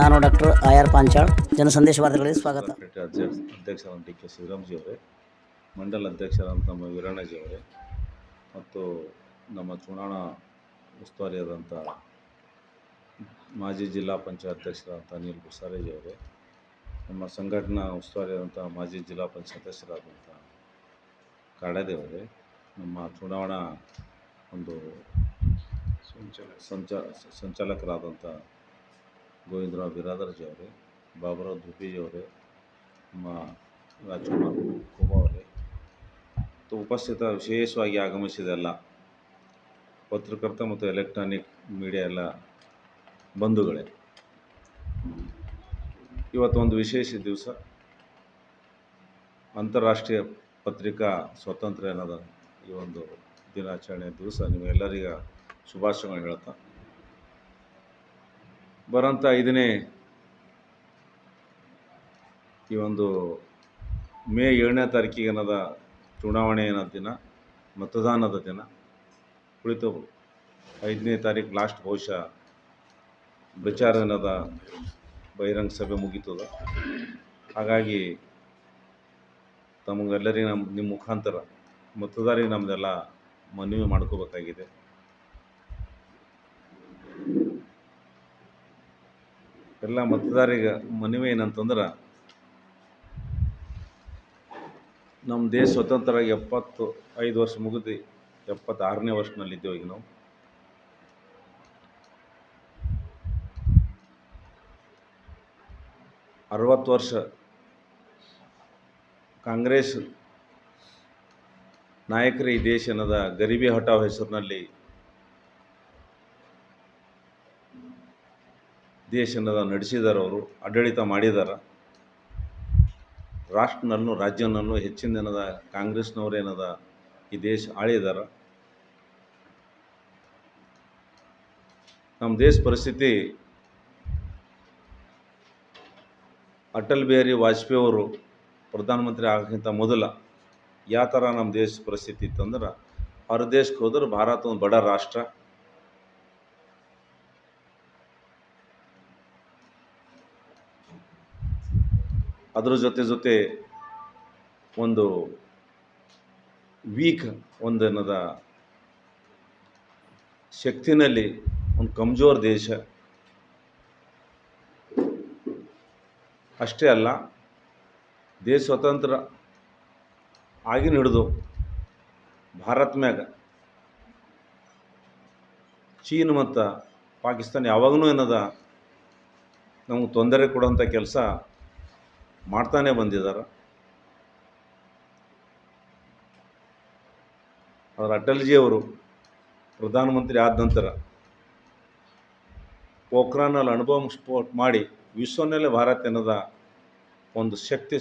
ನಾನು doctor R Panchal. Janasandesha ವಾರ್ತೆಗಳಿಗೆ ಸ್ವಾಗತ. ಅಧ್ಯಕ್ಷರಾದ ಡಿ ಕೆ ಶಿವರಾಮ್ಜಿ ಅವರೇ, ಮಂಡಲ ಅಧ್ಯಕ್ಷರಾದ ನಮ್ಮ ವೀರಣ್ಣಜಿ ಅವರೇ, ಮತ್ತು ನಮ್ಮ ಚುನಾವಣಾ ಉಸ್ತುವಾರಿಯಾದಂಥ ಮಾಜಿ ಜಿಲ್ಲಾ ಪಂಚಾಯತ್ ಅಧ್ಯಕ್ಷರಾದಂಥ ಅನಿಲ್ ಗುಸಾರೇಜಿ ಅವರೇ, ನಮ್ಮ ಸಂಘಟನಾ ಉಸ್ತುವಾರಿಯಾದಂಥ ಮಾಜಿ ಜಿಲ್ಲಾ ಪಂಚಾಯತ್ ಅಧ್ಯಕ್ಷರಾದಂಥ ಕಾಡದೇವರೇ ನಮ್ಮ ಚುನಾವಣಾ ಒಂದು ಸಂಚ ಸಂಚಾಲಕರಾದಂಥ ಗೋವಿಂದರಾವ್ ಬಿರಾದರ್ಜಿ ಅವರೇ, ಬಾಬುರಾವ್ ಧುಪೇಜಿ ಅವರೇ, ನಮ್ಮ ರಾಜ್ಕುಮಾರ್ ಕುಮಾರ್ ಅವರೇ. ಉಪಸ್ಥಿತ ವಿಶೇಷವಾಗಿ ಆಗಮಿಸಿದ ಎಲ್ಲ ಪತ್ರಕರ್ತ ಮತ್ತು ಎಲೆಕ್ಟ್ರಾನಿಕ್ ಮೀಡಿಯಾ ಎಲ್ಲ ಬಂಧುಗಳೇ. ಇವತ್ತು ಒಂದು ವಿಶೇಷ ದಿವಸ. ಅಂತಾರಾಷ್ಟ್ರೀಯ ಪತ್ರಿಕಾ ಸ್ವಾತಂತ್ರ್ಯ ಅನ್ನೋದ ಈ ಒಂದು ದಿನಾಚರಣೆ ದಿವಸ. ನಿಮಗೆಲ್ಲರಿಗ ಶುಭಾಶಯಗಳು ಹೇಳ್ತಾ ಬರೋಂಥ ಇದನ್ನೇ ಈ ಒಂದು ಮೇ ಏಳನೇ ತಾರೀಕಿಗೆ ಏನದ ಚುನಾವಣೆ ಅನ್ನೋ ದಿನ, ಮತದಾನದ ದಿನ ಕುಳಿತು ಐದನೇ ತಾರೀಕು ಲಾಸ್ಟ್ ಬಹುಶಃ ಪ್ರಚಾರ ಏನದ ಬಹಿರಂಗ ಸಭೆ ಮುಗೀತದ. ಹಾಗಾಗಿ ತಮಗೆಲ್ಲರಿಗೆ ನಮ್ಮ ನಿಮ್ಮ ಮುಖಾಂತರ ಮತದಾರಿಗೆ ನಮ್ಮದೆಲ್ಲ ಮನವಿ ಮಾಡ್ಕೋಬೇಕಾಗಿದೆ. ಎಲ್ಲ ಮತದಾರರಿಗೆ ಮನವಿ ಏನಂತಂದ್ರೆ ನಮ್ಮ ದೇಶ ಸ್ವತಂತ್ರ ಆಗಿ ಎಪ್ಪತ್ತು, ಐದು ವರ್ಷ ಮುಗಿದು ಎಪ್ಪತ್ತಾರನೇ ವರ್ಷನಲ್ಲಿದ್ದೇವೆ ಈಗ ನಾವು. ಅರವತ್ತು ವರ್ಷ ಕಾಂಗ್ರೆಸ್ ನಾಯಕರು ಈ ದೇಶ ಗರಿಬಿ ಗರೀಬಿ ಹಟಾವ್ ಹೆಸರಿನಲ್ಲಿ ದೇಶನದ ನಡೆಸಿದ್ದಾರೆ ಅವರು ಆಡಳಿತ ಮಾಡಿದ್ದಾರೆ ರಾಷ್ಟ್ರನಲ್ಲೂ ರಾಜ್ಯನಲ್ಲೂ ಹೆಚ್ಚಿನ ಏನದ ಕಾಂಗ್ರೆಸ್ನವ್ರು ಏನದ ಈ ದೇಶ ಆಳಿದಾರ. ನಮ್ಮ ದೇಶ ಪರಿಸ್ಥಿತಿ, ಅಟಲ್ ಬಿಹಾರಿ ವಾಜಪೇಯಿ ಅವರು ಪ್ರಧಾನಮಂತ್ರಿ ಆಗಕ್ಕಿಂತ ಮೊದಲ ಯಾವ ಥರ ನಮ್ಮ ದೇಶ ಪರಿಸ್ಥಿತಿ ಇತ್ತಂದ್ರೆ ಹೊರ ದೇಶಕ್ಕೆ ಹೋದ್ರೆ ಭಾರತ ಒಂದು ಬಡ ರಾಷ್ಟ್ರ. ಅದ್ರ ಜೊತೆ ಜೊತೆ ಒಂದು ವೀಕ್ ಒಂದು ಏನದ ಶಕ್ತಿನಲ್ಲಿ ಒಂದು ಕಮ್ಜೋರ್ ದೇಶ. ಅಷ್ಟೇ ಅಲ್ಲ, ದೇಶ ಸ್ವತಂತ್ರ ಆಗಿನ ಹಿಡಿದು ಭಾರತ ಮ್ಯಾಗ ಚೀನ್ ಮತ್ತು ಪಾಕಿಸ್ತಾನ ಯಾವಾಗಲೂ ಏನದ ನಮಗೆ ತೊಂದರೆ ಕೊಡುವಂಥ ಕೆಲಸ ಮಾಡ್ತಾನೆ ಬಂದಿದ್ದಾರೆ ಆದರೆ ಅಟಲ್ಜಿ ಅವರು ಪ್ರಧಾನಮಂತ್ರಿ ಆದ ನಂತರ ಪೋಖ್ರಾನಲ್ಲಿ ಅನುಭವ ಸ್ಫೋಟ ಮಾಡಿ ವಿಶ್ವನಲ್ಲೇ ಭಾರತ ಎನ್ನದ ಒಂದು ಶಕ್ತಿ